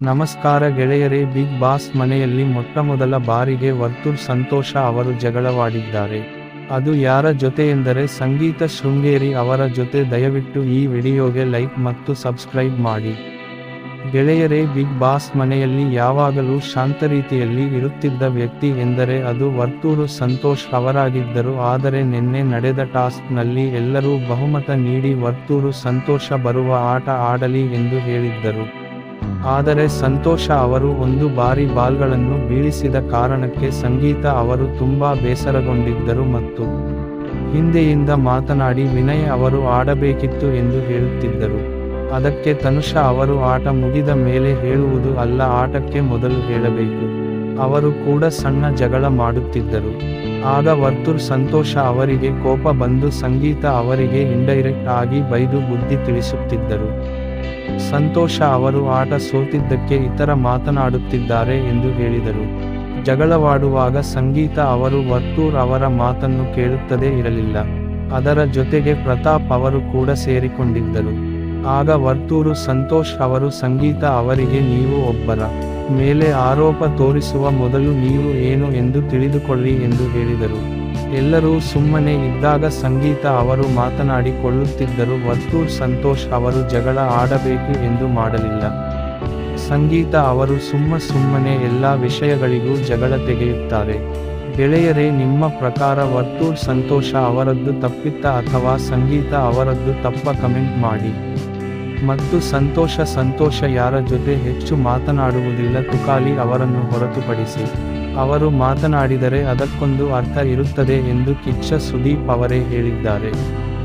ನಮಸ್ಕಾರ ಗೆಳೆಯರೇ big boss ಮನೆಯಲ್ಲಿ ಮೊಟ್ಟಮೊದಲ ಬಾರಿಗೆ ವರ್ತೂರ್ ಸಂತೋಷ ಅವರು ಜಗಳವಾಡಿದ್ದಾರೆ. ಅದು ಯಾರ ಜೊತೆ ಎಂದರೆ ಸಂಗೀತ ಶೃಂಗೇರಿ ಅವರ ಜೊತೆ. ದಯವಿಟ್ಟು ಈ ವಿಡಿಯೋಗೆ ಲೈಕ್ ಮತ್ತು ಸಬ್ಸ್ಕ್ರೈಬ್ ಮಾಡಿ. ಗೆಳೆಯರೇ ಬಿಗ್ ಬಾಸ್ ಮನೆಯಲ್ಲಿ ಯಾವಾಗಲೂ ಶಾಂತ ರೀತಿಯಲ್ಲಿ ಇರುತ್ತಿದ್ದ ವ್ಯಕ್ತಿ ಎಂದರೆ ಅದು ವರ್ತೂರು ಸಂತೋಷ್ ಅವರಾಗಿದ್ದರು. ಆದರೆ ನಿನ್ನೆ ನಡೆದ ಟಾಸ್ಕ್ನಲ್ಲಿ ಎಲ್ಲರೂ ಬಹುಮತ ನೀಡಿ ವರ್ತೂರು ಸಂತೋಷ ಬರುವ ಆಟ ಆಡಲಿ ಎಂದು ಹೇಳಿದ್ದರು. ಆದರೆ ಸಂತೋಷ ಅವರು ಒಂದು ಬಾರಿ ಬಾಲ್ಗಳನ್ನು ಬೀಳಿಸಿದ ಕಾರಣಕ್ಕೆ ಸಂಗೀತ ಅವರು ತುಂಬಾ ಬೇಸರಗೊಂಡಿದ್ದರು ಮತ್ತು ಹಿಂದೆಯಿಂದ ಮಾತನಾಡಿ ವಿನಯ್ ಅವರು ಆಡಬೇಕಿತ್ತು ಎಂದು ಹೇಳುತ್ತಿದ್ದರು. ಅದಕ್ಕೆ ತನುಷಾ ಅವರು ಆಟ ಮುಗಿದ ಮೇಲೆ ಹೇಳುವುದು ಅಲ್ಲ, ಆಟಕ್ಕೆ ಮೊದಲು ಹೇಳಬೇಕು. ಅವರು ಕೂಡ ಸಣ್ಣ ಜಗಳ ಮಾಡುತ್ತಿದ್ದರು. ಆಗ ವರ್ತುರ್ ಸಂತೋಷ ಅವರಿಗೆ ಕೋಪ ಬಂದು ಸಂಗೀತ ಅವರಿಗೆ ಇಂಡೈರೆಕ್ಟ್ ಆಗಿ ಬೈದು ಬುದ್ಧಿ ತಿಳಿಸುತ್ತಿದ್ದರು. ಸಂತೋಷ ಅವರು ಆಟ ಸೋತಿದ್ದಕ್ಕೆ ಇತರ ಮಾತನಾಡುತ್ತಿದ್ದಾರೆ ಎಂದು ಹೇಳಿದರು. ಜಗಳವಾಡುವಾಗ ಸಂಗೀತ ಅವರು ವರ್ತೂರ್ ಅವರ ಮಾತನ್ನು ಕೇಳುತ್ತದೇ ಇರಲಿಲ್ಲ. ಅದರ ಜೊತೆಗೆ ಪ್ರತಾಪ್ ಅವರು ಕೂಡ ಸೇರಿಕೊಂಡಿದ್ದರು. ಆಗ ವರ್ತೂರು ಸಂತೋಷ್ ಅವರು, ಸಂಗೀತ ಅವರಿಗೆ ನೀವು ಒಬ್ಬರ ಮೇಲೆ ಆರೋಪ ತೋರಿಸುವ ಮೊದಲು ನೀವು ಏನು ಎಂದು ತಿಳಿದುಕೊಳ್ಳಿ ಎಂದು ಹೇಳಿದರು. ಎಲ್ಲರೂ ಸುಮ್ಮನೆ ಇದ್ದಾಗ ಸಂಗೀತ ಅವರು ಮಾತನಾಡಿಕೊಳ್ಳುತ್ತಿದ್ದರು ವರ್ತೂರ್ ಸಂತೋಷ್ ಅವರು ಜಗಳ ಆಡಬೇಕು ಎಂದು ಮಾಡಲಿಲ್ಲ. ಸಂಗೀತ ಅವರು ಸುಮ್ಮ ಸುಮ್ಮನೆ ಎಲ್ಲ ವಿಷಯಗಳಿಗೂ ಜಗಳ ತೆಗೆಯುತ್ತಾರೆ. ಗೆಳೆಯರೇ, ನಿಮ್ಮ ಪ್ರಕಾರ ವರ್ತೂರ್ ಸಂತೋಷ ಅವರದ್ದು ತಪ್ಪಿತ್ತ ಅಥವಾ ಸಂಗೀತ ಅವರದ್ದು ತಪ್ಪ ಕಮೆಂಟ್ ಮಾಡಿ. ಮತ್ತು ಸಂತೋಷ ಸಂತೋಷ ಯಾರ ಜೊತೆ ಹೆಚ್ಚು ಮಾತನಾಡುವುದಿಲ್ಲ ತುಕಾಲಿ ಅವರನ್ನು ಹೊರತುಪಡಿಸಿ. ಅವರು ಮಾತನಾಡಿದರೆ ಅದಕ್ಕೊಂದು ಅರ್ಥ ಇರುತ್ತದೆ ಎಂದು ಕಿಚ್ಚ ಸುದೀಪ್ ಅವರೇ ಹೇಳಿದ್ದಾರೆ.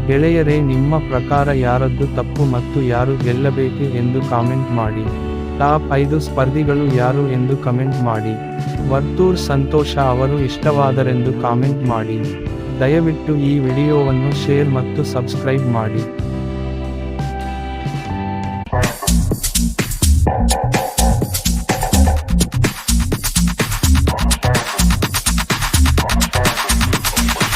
ಗೆಳೆಯರೇ, ನಿಮ್ಮ ಪ್ರಕಾರ ಯಾರದ್ದು ತಪ್ಪು ಮತ್ತು ಯಾರು ಗೆಲ್ಲಬೇಕು ಎಂದು ಕಾಮೆಂಟ್ ಮಾಡಿ. ಟಾಪ್ ಐದು ಸ್ಪರ್ಧಿಗಳು ಯಾರು ಎಂದು ಕಮೆಂಟ್ ಮಾಡಿ. ವರ್ತೂರ್ ಸಂತೋಷ ಅವರು ಇಷ್ಟವಾದರೆಂದು ಕಾಮೆಂಟ್ ಮಾಡಿ. ದಯವಿಟ್ಟು ಈ ವಿಡಿಯೋವನ್ನು ಶೇರ್ ಮತ್ತು ಸಬ್ಸ್ಕ್ರೈಬ್ ಮಾಡಿ.